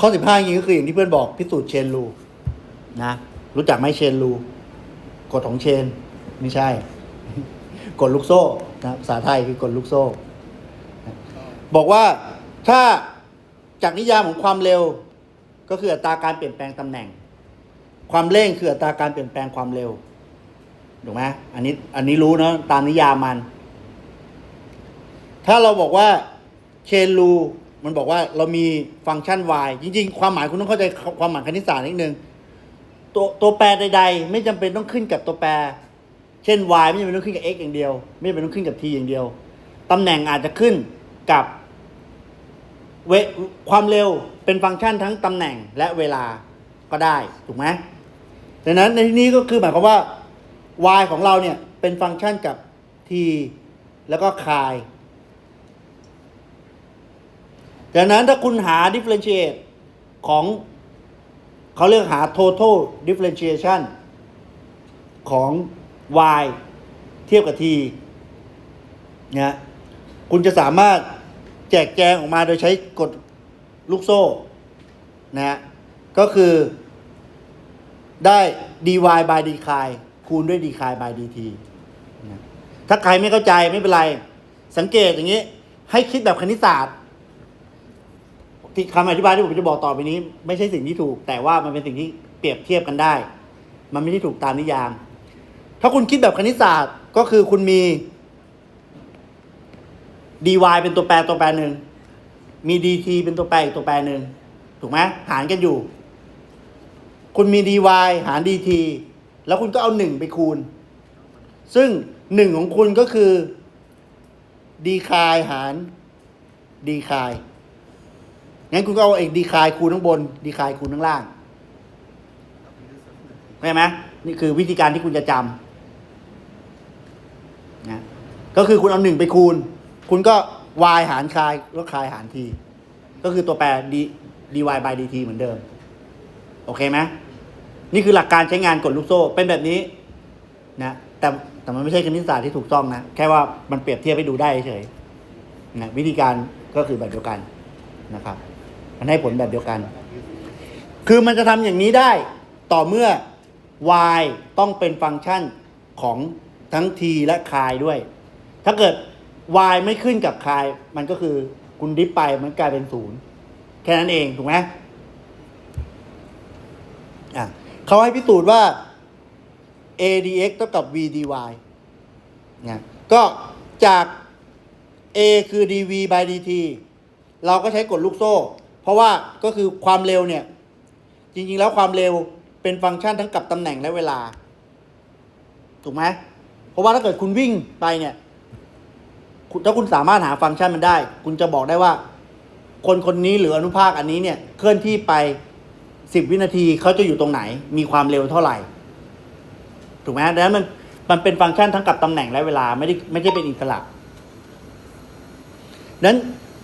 ข้อสิบห้าจริงก็คืออย่างที่เพื่อนบอกพิสูจน์เชนรูนะรู้จักไหมเชนรูกฎของเชน ไม่ใช่ กฎลูกโซ่นะภาษาไทยคือกฎลูกโซ่ บอกว่าถ้าจากนิยามของความเร็ว ก็คืออัตราการเปลี่ยนแปลงตำแหน่ง ความเร่งคืออัตราการเปลี่ยนแปลงความเร็วถูกไหมอันนี้อันนี้รู้เนอะตามนิยามมัน ถ้าเราบอกว่าเชนรู มันบอกว่าเรามีฟังก์ชัน y จริง ๆ ความหมายคุณต้องเข้าใจความหมายคณิตศาสตร์นิดนึงตัวตัวแปรใด ๆ ไม่จำเป็นต้องขึ้นกับตัวแปร เช่น y ไม่จำเป็นต้องขึ้นกับ x อย่างเดียว ไม่จำเป็นต้องขึ้นกับ t อย่างเดียวตำแหน่งอาจจะขึ้นกับเวความเร็วเป็นฟังก์ชันทั้งตำแหน่งและเวลาก็ได้ถูกไหมดังนั้นในที่นี้ก็คือหมายความว่า y ของเราเนี่ยเป็นฟังก์ชันกับ t แล้วก็ cai ดังนั้นถ้าคุณหา differentiate ของเขาเรียกหา total differentiation ของ y เทียบกับ t นะคุณจะสามารถแจกแจงออกมาโดยใช้กฎลูกโซ่นะฮะก็คือได้ dy by d คายคูณด้วย d คาย by dt นะถ้าใครไม่เข้าใจไม่เป็นไร สังเกตอย่างนี้ ให้คิดแบบคณิตศาสตร์ ที่คำอธิบายที่ผมจะบอกต่อไปนี้ ไม่ใช่สิ่งที่ถูก แต่ว่ามันเป็นสิ่งที่เปรียบเทียบกันได้ มันไม่ได้ถูกตามนิยาม ถ้าคุณคิดแบบคณิตศาสตร์ก็คือคุณมี dy เป็นตัวแปรตัวแปรหนึ่งมี dt เป็นตัวแปรอีกตัวแปรหนึ่งถูกไหมหารกันอยู่ คุณมี dy หาร dt แล้วคุณก็เอาหนึ่งไปคูณ ซึ่งหนึ่งของคุณก็คือ d คายหาร d คาย งั้นคุณก็เอาเอกดีคายคูณข้างบน ดีคายคูณข้างล่างเข้าใจไหมนี่คือวิธีการที่คุณจะจำนะก็คือคุณเอาหนึ่งไปคูณ คุณก็ y หารคายแล้วคายหาร t ก็คือตัวแปร d dy by dt เหมือนเดิม โอเคไหมนี่คือหลักการใช้งานกฎลูกโซ่เป็นแบบนี้นะแต่แต่มันไม่ใช่คณิตศาสตร์ที่ถูกต้องนะ แค่ว่ามันเปรียบเทียบให้ดูได้เฉยนะวิธีการก็คือแบบเดียวกันนะครับ มันให้ผลแบบเดียวกัน คือมันจะทำอย่างนี้ได้ต่อเมื่อ y ต้องเป็นฟังก์ชันของทั้ง t และ c ายด้วย ถ้าเกิด y ไม่ขึ้นกับ c ายมันก็คือคุณดิฟไปมันกลายเป็นศูนย์แค่นั้นเองถูกไหมอะเขาให้พิสูจน์ว่า a dx เท่ากับ v dy นะก็จาก a คือ dv by dt เราก็ใช้กฎลูกโซ่ เพราะว่าก็คือความเร็วเนี่ย จริง ๆ แล้วความเร็วเป็นฟังก์ชันทั้งกับตำแหน่งและเวลา ถูกไหมเพราะว่าถ้าเกิดคุณวิ่งไปเนี่ยถ้าคุณสามารถหาฟังก์ชันมันได้ คุณจะบอกได้ว่า คนคนนี้หรืออนุภาคอันนี้เนี่ยเคลื่อนที่ไปสิบวินาทีเขาจะอยู่ตรงไหน มีความเร็วเท่าไหร่ ถูกไหมดังนั้นมันมันเป็นฟังก์ชันทั้งกับตำแหน่งและเวลาไม่ได้ไม่ใช่เป็นอิสระนั้น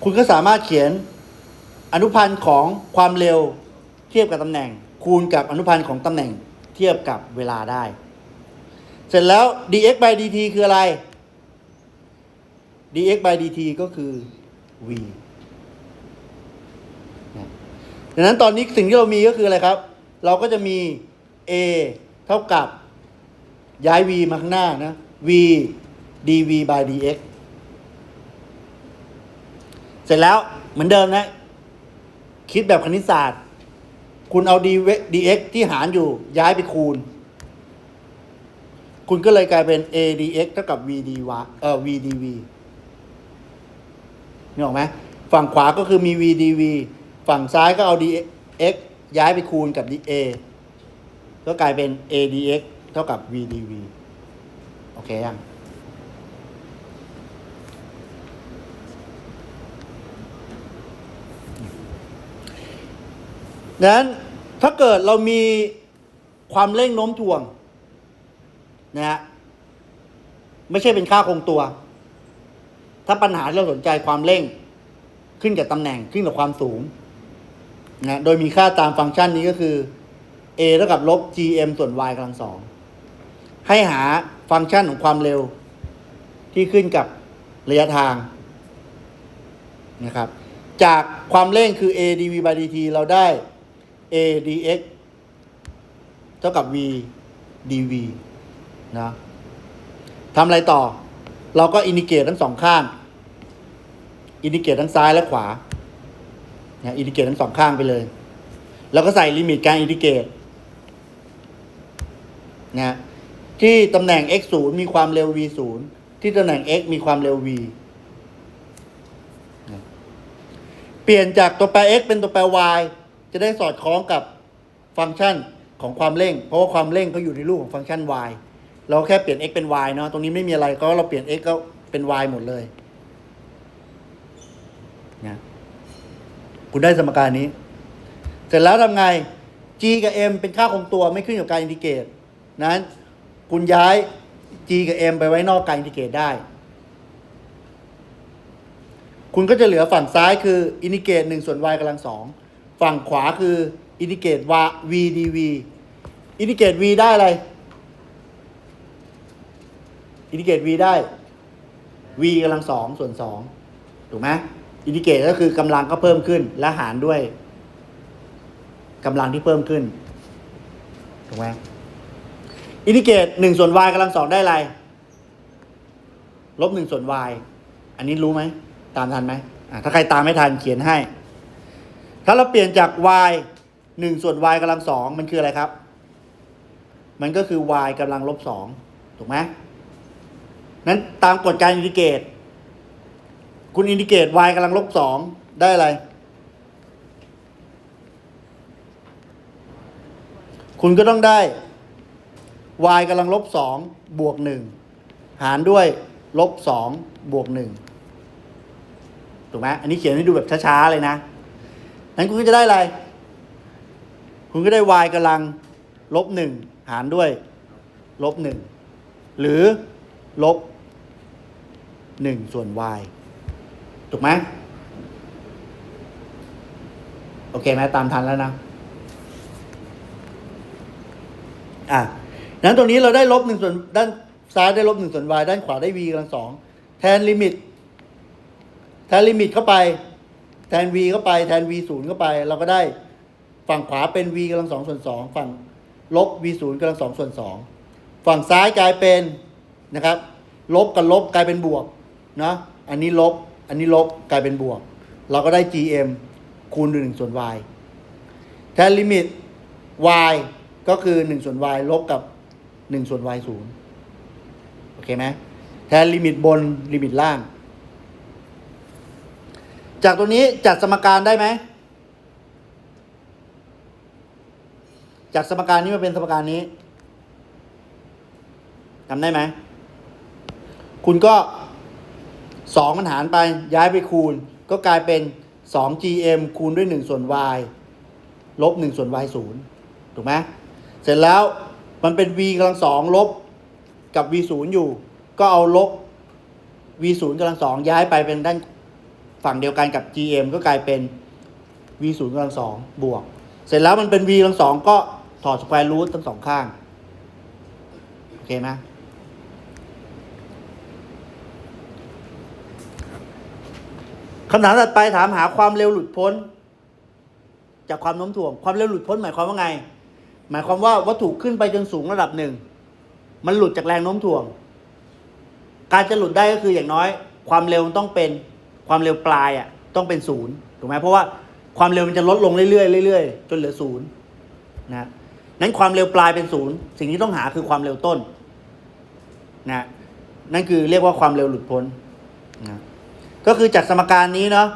คุณก็สามารถเขียน อนุพันธ์ของความเร็วเทียบกับตำแหน่ง คูณกับอนุพันธ์ของตำแหน่งเทียบกับเวลาได้ เสร็จแล้ว dx by dt คืออะไร dx by dt ก็คือ v ดังนั้นตอนนี้สิ่งที่เรามีก็คืออะไรครับ เราก็จะมี a เท่ากับย้าย v มาข้างหน้านะ v dv by dx เสร็จแล้วเหมือนเดิมนะ คิดแบบคณิตศาสตร์ คุณเอา dx ที่หารอยู่ย้ายไปคูณ คุณก็เลยกลายเป็น a dx เท่ากับ v dy เอ่อ v dv นี่ออกไหมฝั่งขวาก็คือมี v dv ฝั่งซ้ายก็เอา dx ย้ายไปคูณกับ a ก็กลายเป็น a dx เท่ากับ v dv โอเคยังดัง นั้นถ้าเกิดเรามีความเร่งโน้มถ่วงนะฮะไม่ใช่เป็นค่าคงตัว ถ้าปัญหาที่เราสนใจความเร่งขึ้นกับตำแหน่งขึ้นกับความสูงนะโดยมีค่าตามฟังก์ชันนี้ก็คือ a เท่ากับลบ gm ส่วน y กำลังสองให้หาฟังก์ชันของความเร็วที่ขึ้นกับระยะทางนะครับ จากความเร่งคือ a dv by dt เราได้ a dx เท่ากับ v dv นะทำอะไรต่อ เราก็อินดิเกตทั้งสองข้าง อินดิเกตทั้งซ้ายและขวานะอินดิเกตทั้งสองข้างไปเลย แล้วก็ใส่ลิมิตการอินดิเกตนะที่ตำแหน่ง x 0มีความเร็ว v 0ที่ตำแหน่ง x มีความเร็ว v นะเปลี่ยนจากตัวแปร x เป็นตัวแปร y จะได้สอดคล้องกับฟังก์ชันของความเร่ง เพราะว่าความเร่งเขาอยู่ในรูปของฟังก์ชัน y เราแค่เปลี่ยน x เป็น y เนาะตรงนี้ไม่มีอะไรก็เราเปลี่ยน x ก็เป็น y หมดเลยนะคุณได้สมการนี้ เสร็จแล้วทำไง g กับ m เป็นค่าคงตัวไม่ขึ้นกับการอินดิเกตนั้นคุณย้าย g กับ m ไปไว้นอกการอินดิเกตได้ คุณก็จะเหลือฝั่งซ้ายคืออินดิเกต1ส่วน y กำลังสอง ฝั่งขวาคืออินดิเกตวา v dv อินดิเกต v ได้อะไร อินดิเกต v ได้ v กำลังสองส่วนสองถูกไหมอินดิเกตก็คือกำลังก็เพิ่มขึ้น และหารด้วยกำลังที่เพิ่มขึ้นถูกไหมอินดิเกตหนึ่งส่วน y กำลังสองได้อะไรลบหนึ่งส่วน y อันนี้รู้ไหม ตามทันไหมถ้าใครตามไม่ทันเขียนให้ ถ้าเราเปลี่ยนจาก y หนึ่งส่วน y กำลังสองมันคืออะไรครับ มันก็คือ y กำลังลบสองถูกไหมนั้นตามกฎการอินดิเกต คุณอินดิเกต y กำลังลบสองได้อะไร คุณก็ต้องได้ y กำลังลบสองบวกหนึ่งหารด้วยลบสองบวกหนึ่งถูกไหมอันนี้เขียนให้ดูแบบช้า ๆ เลยนะ นั้นคุณก็จะได้อะไร คุณก็ได้ y กำลังลบหนึ่งหารด้วยลบหนึ่งหรือลบหนึ่งส่วน y ถูกไหมโอเคไหมตามทันแล้วนะอะนั้นตรงนี้เราได้ลบหนึ่งส่วนด้านซ้ายได้ลบหนึ่งส่วน y ด้านขวาได้ v กำลังสองแทนลิมิตแทนลิมิตเข้าไป แทน v เข้าไปแทน v ศูนย์เข้าไป เราก็ได้ฝั่งขวาเป็น v กำลังสองส่วนสองฝั่งลบ v ศูนย์กำลังสองส่วนสองฝั่งซ้ายกลายเป็นนะครับ ลบกับลบกลายเป็นบวกนะอันนี้ลบ อันนี้ลบกลายเป็นบวก เราก็ได้ gm คูณด้วยหนึ่งส่วน y แทนลิมิต y ก็คือหนึ่งส่วน y ลบกับหนึ่งส่วน y ศูนย์โอเคไหมแทนลิมิตบนลิมิตล่าง จากตัวนี้จัดสมการได้ไหม จากสมการนี้มาเป็นสมการนี้ทำได้ไหม คุณก็สองมันหารไปย้ายไปคูณ ก็กลายเป็นสอง gm คูณด้วยหนึ่งส่วน y ลบหนึ่งส่วน y ศูนย์ถูกไหมเสร็จแล้วมันเป็น v กำลังสองลบกับ v ศูนย์อยู่ ก็เอาลบ v ศูนย์กำลังสองย้ายไปเป็นด้าน ฝั่งเดียวกันกับ gm ก็กลายเป็น v ศูนย์กำลังสองบวก เสร็จแล้วมันเป็น v กำลังสองก็ถอดสแควร์รูททั้งสองข้าง โอเคไหมคำถามถัดไปถามหาความเร็วหลุดพ้น จากความโน้มถ่วง ความเร็วหลุดพ้นหมายความว่าไง หมายความว่าวัตถุขึ้นไปจนสูงระดับหนึ่ง มันหลุดจากแรงโน้มถ่วง การจะหลุดได้ก็คืออย่างน้อย ความเร็วต้องเป็น ความเร็วปลายอะต้องเป็นศูนย์ถูกไหมเพราะว่าความเร็วมันจะลดลงเรื่อยๆเรื่อยๆจนเหลือศูนย์นะนั้นความเร็วปลายเป็นศูนย์สิ่งที่ต้องหาคือความเร็วต้นนะนั่นคือเรียกว่าความเร็วหลุดพ้นนะก็คือจากสมการนี้เนาะ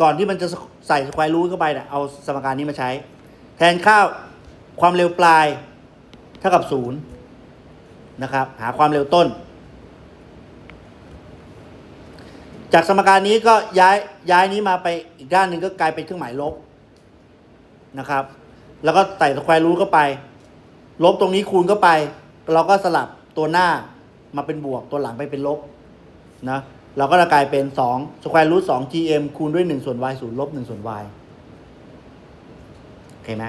ก่อนที่มันจะใส่สแควร์รูทเข้าไปเนี่ยเอาสมการนี้มาใช้ แทนค่าความเร็วปลายเท่ากับศูนย์นะครับ หาความเร็วต้น จากสมการนี้ก็ย้ายย้ายนี้มาไปอีกด้านหนึ่งก็กลายเป็นเครื่องหมายลบนะครับ แล้วก็ใส่สแควร์รูทเข้าไป ลบตรงนี้คูณเข้าไป เราก็สลับตัวหน้ามาเป็นบวกตัวหลังไปเป็นลบนะเราก็จะกลายเป็น2สแควร์รูท2 gm คูณด้วย 1 ส่วน y ศูนย์ลบ1ส่วน y โอเคไหม